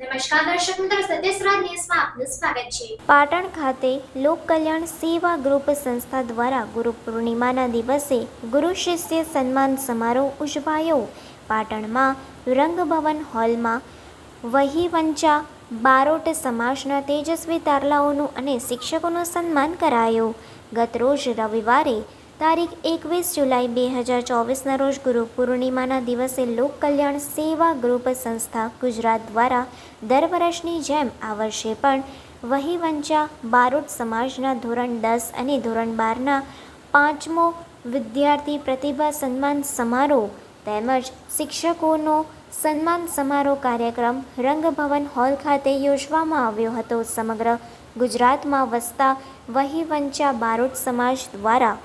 નમસ્કાર દર્શક મિત્રો સત્યસ્રાજ ન્યૂઝમાં આપનું સ્વાગત છે. પાટણ ખાતે લોક કલ્યાણ સેવા ગ્રુપ સંસ્થા દ્વારા ગુરુ પૂર્ણિમાના દિવસે ગુરુ શિષ્ય સન્માન સમારોહ ઉજવાયો. પાટણમાં રંગભવન હોલમાં વહીવંચા બારોટ સમાજના તેજસ્વી તારલાઓનું અને શિક્ષકોનું સન્માન કરાયું. ગત રોજ રવિવારે તારીખ એકવીસ જુલાઈ બે હજાર ચોવીસના રોજ ગુરુ પૂર્ણિમાના દિવસે લોક કલ્યાણ સેવા ગ્રુપ સંસ્થા ગુજરાત દ્વારા દર વર્ષની જેમ આ વર્ષે પણ વહીવંચા બારોટ સમાજના ધોરણ દસ અને ધોરણ બારના પાંચમો વિદ્યાર્થી પ્રતિભા સન્માન સમારોહ તેમજ શિક્ષકોનો સન્માન સમારોહ કાર્યક્રમ રંગભવન હોલ ખાતે યોજવામાં આવ્યો હતો. સમગ્ર ગુજરાતમાં વસતા વહીવંચા બારોટ સમાજ દ્વારા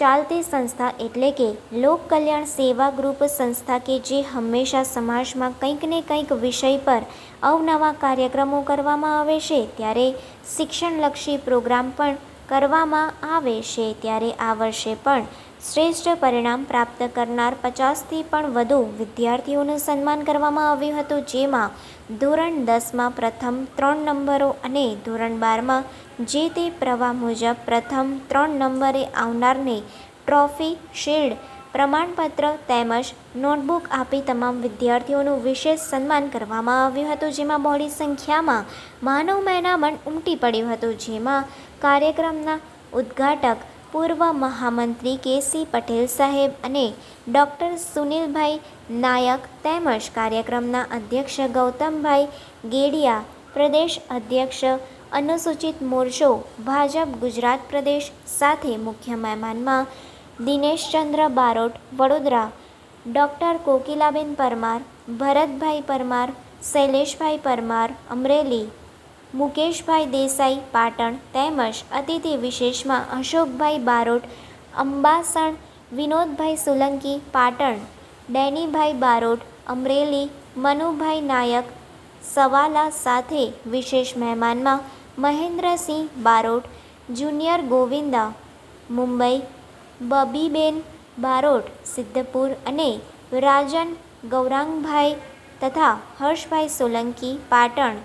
ચાલતી સંસ્થા એટલે કે લોક કલ્યાણ સેવા ગ્રુપ સંસ્થા કે જે હંમેશા સમાજમાં કંઈક ને કંઈક વિષય પર અવનવા કાર્યક્રમો કરવામાં આવે છે, ત્યારે શિક્ષણલક્ષી પ્રોગ્રામ પણ કરવામાં આવે છે. ત્યારે આ વર્ષે પણ શ્રેષ્ઠ પરિણામ પ્રાપ્ત કરનાર પચાસથી પણ વધુ વિદ્યાર્થીઓનું સન્માન કરવામાં આવ્યું હતું, જેમાં ધોરણ દસમાં પ્રથમ ત્રણ નંબરો અને ધોરણ બારમાં જે તે પ્રવાહ મુજબ પ્રથમ ત્રણ નંબરે આવનારને ટ્રોફી, શિલ્ડ, પ્રમાણપત્ર તેમજ નોટબુક આપી તમામ વિદ્યાર્થીઓનું વિશેષ સન્માન કરવામાં આવ્યું હતું, જેમાં બહોળી સંખ્યામાં માનવ મહેનામણ ઉમટી પડ્યું હતું, જેમાં કાર્યક્રમના ઉદ્ઘાટક પૂર્વ મહામંત્રી કેસી પટેલ સાહેબ અને ડૉક્ટર સુનિલભાઈ નાયક તેમજ કાર્યક્રમના અધ્યક્ષ ગૌતમભાઈ ગેડિયા, પ્રદેશ અધ્યક્ષ અનુસૂચિત મોરચો, ભાજપ ગુજરાત પ્રદેશ સાથે મુખ્ય મહેમાનમાં દિનેશચંદ્ર બારોટ, વડોદરા, ડૉક્ટર કોકિલાબેન પરમાર, ભરતભાઈ પરમાર, શૈલેષભાઈ પરમાર, અમરેલી મુકેશભાઈ દેસાઈ, પાટણ તેમજ અતિથિ વિશેષમાં અશોકભાઈ બારોટ, અંબાસણ વિનોદભાઈ સોલંકી, પાટણ ડેનીભાઈ બારોટ, અમરેલી મનુભાઈ નાયક, સવાલા સાથે વિશેષ મહેમાનમાં મહેન્દ્રસિંહ બારોટ, જુનિયર ગોવિંદા, મુંબઈ બબીબેન બારોટ, સિદ્ધપુર અને રાજન ગૌરાંગભાઈ તથા હર્ષભાઈ સોલંકી, પાટણ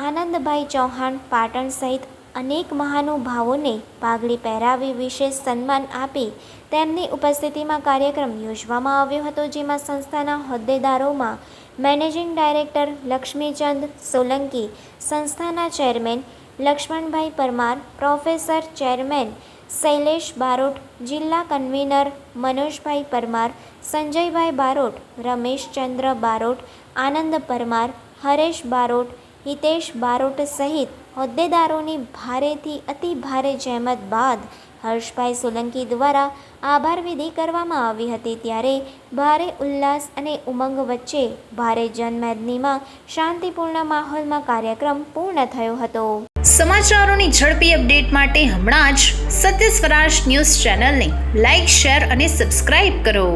આનંદભાઈ ચૌહાણ પાટણ સહિત અનેક મહાનુભાવોને પાઘડી પહેરાવી વિશેષ સન્માન આપી તેમની ઉપસ્થિતિમાં કાર્યક્રમ યોજવામાં આવ્યો હતો, જેમાં સંસ્થાના હોદ્દેદારોમાં મેનેજિંગ ડાયરેક્ટર લક્ષ્મીચંદ સોલંકી, સંસ્થાના chairman Laxmanbhai Parmar, professor chairman Shailesh Barot, જિલ્લા કન્વીનર મનોજભાઈ પરમાર, સંજયભાઈ બારોટ, રમેશચંદ્ર બારોટ, આનંદ પરમાર, હરેશ બારોટ હિતેશ બારોટ સહિત હોદ્દેદારોની ભારેથી અતિ ભારે જહેમત બાદ હર્ષભાઈ સોલંકી દ્વારા આભાર વિધિ કરવામાં આવી હતી ત્યારે ભારે ઉલ્લાસ અને ઉમંગ વચ્ચે ભારે જનમેદનીમાં શાંતિપૂર્ણ માહોલમાં કાર્યક્રમ પૂર્ણ થયો હતો. સમાચારોની ઝડપી અપડેટ માટે હમણાં જ સત્ય સ્વરાજ ન્યૂઝ ચેનલને લાઇક શેર અને સબસ્ક્રાઇબ કરો.